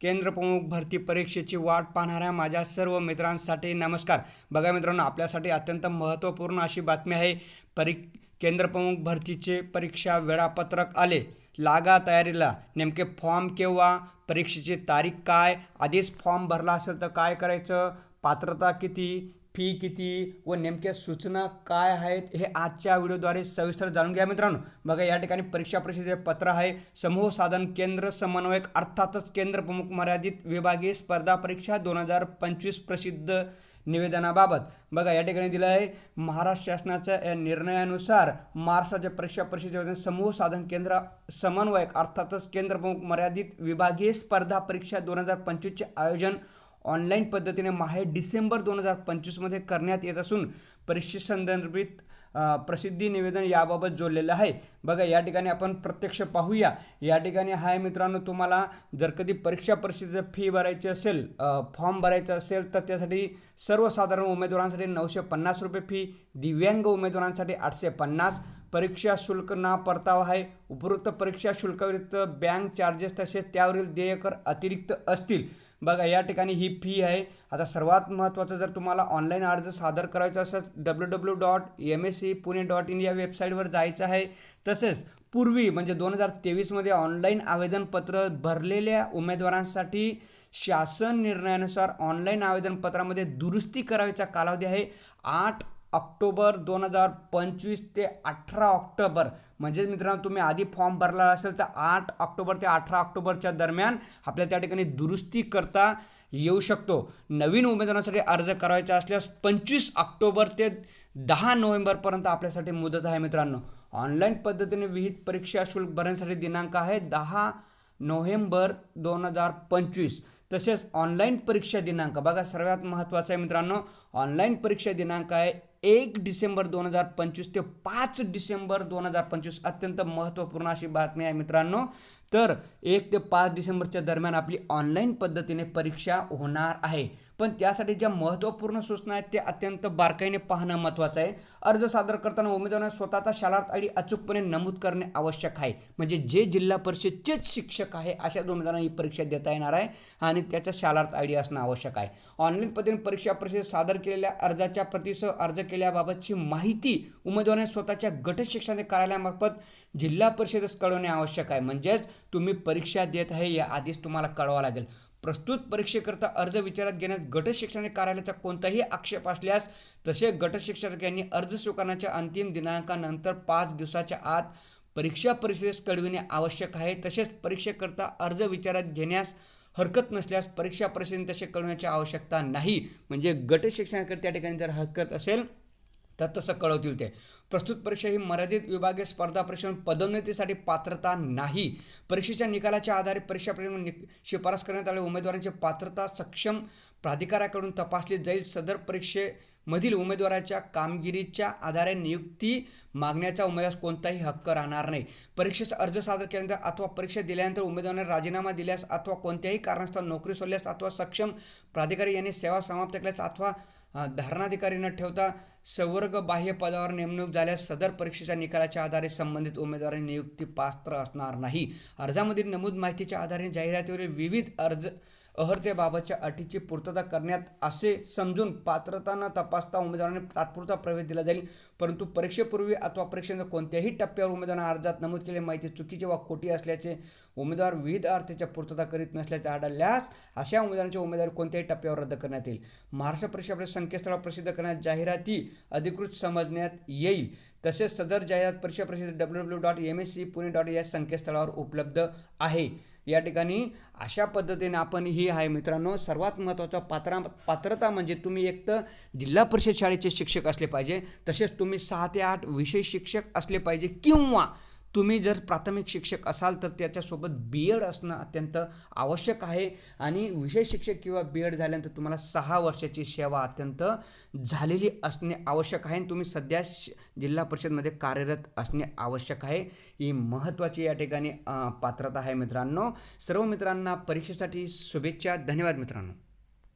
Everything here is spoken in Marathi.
केंद्रप्रमुख भरती परीक्षेची वाट पाहणाऱ्या माझ्या सर्व मित्रांसाठी नमस्कार. बघा मित्रांनो आपल्यासाठी अत्यंत महत्त्वपूर्ण अशी बातमी आहे परी केंद्रप्रमुख भरतीचे परीक्षा वेळापत्रक आले. लागा तयारीला. नेमके फॉर्म केव्हा? परीक्षेची तारीख काय? आधीच फॉर्म भरला असेल तर काय करायचं? पात्रता किती? फी किती व नेमक्या सूचना काय आहेत हे आजच्या व्हिडिओद्वारे सविस्तर जाणून घ्या मित्रांनो. बघा या ठिकाणी परीक्षा परिषदेचे पत्र आहे. समूह साधन केंद्र समन्वयक अर्थातच केंद्र प्रमुख मर्यादित विभागीय स्पर्धा परीक्षा दोन हजार पंचवीस प्रसिद्ध निवेदनाबाबत. बघा या ठिकाणी दिलं आहे महाराष्ट्र शासनाच्या या निर्णयानुसार महाराष्ट्राच्या परीक्षा परिषदेमध्ये समूह साधन केंद्र समन्वयक अर्थातच केंद्र प्रमुख मर्यादित विभागीय स्पर्धा परीक्षा दोन हजार पंचवीसचे आयोजन ऑनलाईन पद्धतीने माहे डिसेंबर दोन हजार पंचवीसमध्ये करण्यात येत असून परीक्षेसंदर्भित संदर्भित प्रसिद्धी निवेदन याबाबत जोडलेलं आहे. बघा या ठिकाणी आपण प्रत्यक्ष पाहूया. या ठिकाणी हाय मित्रांनो तुम्हाला जर कधी परीक्षा परिषदेचं फी भरायची असेल फॉर्म भरायचं असेल तर त्यासाठी सर्वसाधारण उमेदवारांसाठी नऊशे पन्नास रुपये फी दिव्यांग उमेदवारांसाठी आठशे पन्नास. परीक्षा शुल्क ना परतावा आहे. उपरोक्त परीक्षा शुल्काविरुद्ध बँक चार्जेस तसेच त्यावरील देयकर अतिरिक्त असतील. बघा या ठिकाणी ही फी आहे. आता सर्वात महत्त्वाचं जर तुम्हाला ऑनलाईन अर्ज सादर करायचा असेल W W dot M S C Pune dot in या वेबसाईटवर जायचं आहे. तसेच पूर्वी म्हणजे दोन हजार तेवीसमध्ये ऑनलाईन आवेदनपत्र भरलेल्या उमेदवारांसाठी शासन निर्णयानुसार ऑनलाईन आवेदनपत्रामध्ये दुरुस्ती करायचा कालावधी आहे आठ ऑक्टोबर दोन हजार पंचवीस ते अठरा ऑक्टोबर. म्हणजे मित्रांनो तुम्ही आधी फॉर्म भरला असेल तर आठ ऑक्टोबर ते अठरा ऑक्टोबरच्या दरम्यान आपल्याला त्या ठिकाणी दुरुस्ती करता येऊ शकतो. नवीन उमेदवारांसाठी अर्ज करायचा असल्यास पंचवीस ऑक्टोबर ते दहा नोव्हेंबरपर्यंत आपल्यासाठी मुदत आहे मित्रांनो. ऑनलाईन पद्धतीने विहित परीक्षा शुल्क भरण्यासाठी दिनांक आहे दहा नोव्हेंबर दोन हजार पंचवीस. तसेच ऑनलाईन परीक्षा दिनांक. बघा सर्वात महत्त्वाचं आहे मित्रांनो ऑनलाईन परीक्षा दिनांक आहे एक डिसेंबर दोन हजार पंचवीस ते पाच डिसेंबर दोन हजार पंचवीस अत्यंत महत्त्वपूर्ण अशी बातमी आहे मित्रांनो. तर एक ते पाच डिसेंबरच्या दरम्यान आपली ऑनलाईन पद्धतीने परीक्षा होणार आहे. पण त्यासाठी ज्या महत्त्वपूर्ण सूचना आहेत ते अत्यंत बारकाईने पाहणं महत्त्वाचं आहे. अर्ज सादर करताना उमेदवारांना स्वतःचा शालार्थ आय डी अचूकपणे नमूद करणे आवश्यक आहे. म्हणजे जे जिल्हा परिषदचेच शिक्षक आहे अशाच उमेदवारांना ही परीक्षा देता येणार आहे आणि त्याचा शालार्थ आय डी असणं आवश्यक आहे. ऑनलाईन पद्धतीने परीक्षा परिषद सादर केलेल्या अर्जाच्या प्रतीसह अर्ज केल्याबाबतची माहिती उमेदवारांनी स्वतःच्या गट शिक्षण कार्यालयामार्फत जिल्हा परिषदेस कळवणे आवश्यक आहे. म्हणजेच तुम्ही परीक्षा देत आहे या आधीच तुम्हाला कळवा लागेल. प्रस्तुत परीक्षेकरता अर्ज विचारात घेण्यास गट शिक्षण कार्यालयाचा कोणताही आक्षेप असल्यास तसे गट शिक्षक यांनी अर्ज स्वीकारण्याच्या अंतिम दिनांकानंतर पाच दिवसाच्या आत परीक्षा परिषदेस कळविणे आवश्यक आहे. तसेच परीक्षेकरता अर्ज विचारात घेण्यास हरकत नसल्यास परीक्षा परिषदेने तसे कळवण्याची आवश्यकता नाही. म्हणजे गट शिक्षणाकडे त्या ठिकाणी जर हरकत असेल तर तसं कळवतील ते. प्रस्तुत परीक्षा ही मर्यादित विभागीय स्पर्धा परीक्षा पदोन्नतीसाठी पात्रता नाही. परीक्षेच्या निकालाच्या आधारे परीक्षा परिषदेने निक शिफारस करण्यात आलेल्या उमेदवारांची पात्रता सक्षम प्राधिकाऱ्याकडून तपासली जाईल. सदर परीक्षेमधील उमेदवाराच्या कामगिरीच्या आधारे नियुक्ती मागण्याचा उमेदवार कोणताही हक्क राहणार नाही. परीक्षेचा अर्ज सादर केल्यानंतर अथवा परीक्षा दिल्यानंतर उमेदवाराने राजीनामा दिल्यास अथवा कोणत्याही कारणास्तव नोकरी सोडल्यास अथवा सक्षम प्राधिकारी यांनी सेवा समाप्त केल्यास अथवा धारणाधिकारी न ठेवता संवर्ग बाह्य पदावर नेमणूक झाल्यास सदर परीक्षेच्या निकालाच्या आधारे संबंधित उमेदवारांनी नियुक्ती पात्र असणार नाही. अर्जामधील नमूद माहितीच्या आधारे जाहिरातीवरील विविध अर्ज अहर्तेबाबतच्या अटीची पूर्तता करण्यात असे समजून पात्रता न तपासता उमेदवाराने तात्पुरता प्रवेश दिला जाईल. परंतु परीक्षेपूर्वी अथवा परीक्षेच्या कोणत्याही टप्प्यावर उमेदवारांना अर्जात नमूद केलेली माहिती चुकीची वा खोटी असल्याचे उमेदवार विविध अर्थाच्या पूर्तता करीत नसल्याचे आढळल्यास अशा उमेदवारांची उमेदवारी कोणत्याही टप्प्यावर रद्द करण्यात येईल. महाराष्ट्र परीक्षा परिषद संकेतस्थळावर प्रसिद्ध करण्यात जाहिराती अधिकृत समजण्यात येईल. तसेच सदर जाहिरात परीक्षा परिषद W W dot M S C Pune dot या संकेतस्थळावर उपलब्ध आहे. या ठिकाणी अशा पद्धतीने आपण ही आहे मित्रांनो सर्वात महत्त्वाचा पात्रा पात्रता म्हणजे तुम्ही एक तर जिल्हा परिषद शाळेचे शिक्षक असले पाहिजे तसेच तुम्ही सहा ते आठ विषय शिक्षक असले पाहिजे किंवा तुम्ही जर प्राथमिक शिक्षक असाल तर त्याच्यासोबत बी एड असणं अत्यंत आवश्यक आहे. आणि विषय शिक्षक किंवा बी एड झाल्यानंतर तुम्हाला सहा वर्षाची सेवा अत्यंत झालेली असणे आवश्यक आहे. आणि तुम्ही सध्या श- जिल्हा परिषदमध्ये कार्यरत असणे आवश्यक आहे. ही महत्त्वाची या ठिकाणी पात्रता आहे मित्रांनो. सर्व मित्रांना परीक्षेसाठी शुभेच्छा. धन्यवाद मित्रांनो.